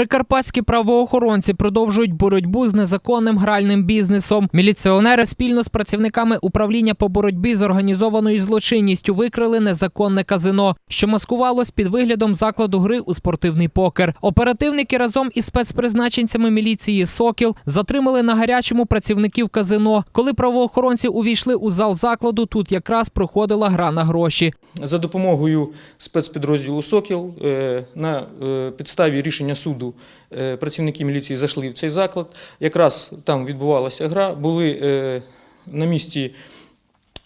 Прикарпатські правоохоронці продовжують боротьбу з незаконним гральним бізнесом. Міліціонери спільно з працівниками управління по боротьбі з організованою злочинністю викрили незаконне казино, що маскувалось під виглядом закладу гри у спортивний покер. Оперативники разом із спецпризначенцями міліції Сокіл затримали на гарячому працівників казино. Коли правоохоронці увійшли у зал закладу, тут якраз проходила гра на гроші. За допомогою спецпідрозділу Сокіл е, на е, підставі рішення суду е, працівники міліції зайшли в цей заклад. Якраз там відбувалася гра, були е, на місці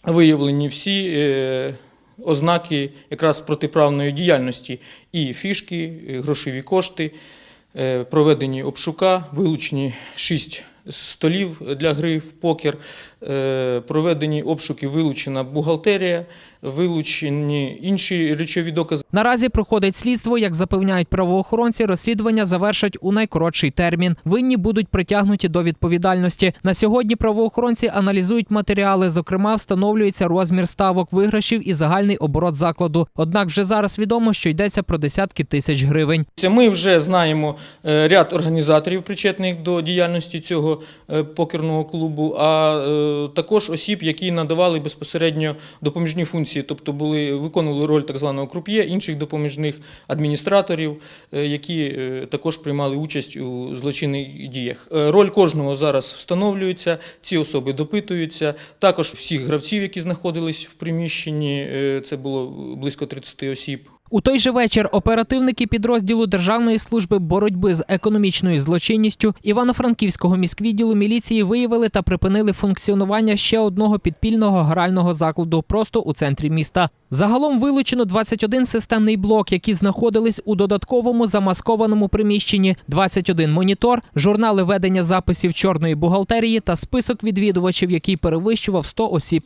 виявлені всі е, ознаки якраз протиправної діяльності і фішки, і грошові кошти, проведені обшука, вилучені шість столів для гри в покер, проведені обшуки, вилучена бухгалтерія, вилучені інші речові докази. Наразі проходить слідство, як запевняють правоохоронці, розслідування завершать у найкоротший термін. Винні будуть притягнуті до відповідальності. На сьогодні правоохоронці аналізують матеріали. Зокрема, встановлюється розмір ставок виграшів і загальний оборот закладу. Однак вже зараз відомо, що йдеться про десятки тисяч гривень. Ми вже знаємо е, ряд організаторів, причетних до діяльності цього е, покерного клубу, а е, також осіб, які надавали безпосередньо допоміжні функції, тобто були, виконували роль так званого круп'є, інших допоміжних адміністраторів, е, які е, також приймали участь у злочинних діях. Е, Роль кожного зараз встановлюється, ці особи допитуються. Також всіх гравців, які знаходились в приміщенні, це було близько 30 осіб. У той же вечір оперативники підрозділу Державної служби боротьби з економічною злочинністю Івано-Франківського міськвідділу міліції виявили та припинили функціонування ще одного підпільного грального закладу просто у центрі міста. Загалом вилучено 21 системний блок, які знаходились у додатковому замаскованому приміщенні, 21 монітор, журнали ведення записів чорної бухгалтерії та список відвідувачів, який перевищував 100 осіб.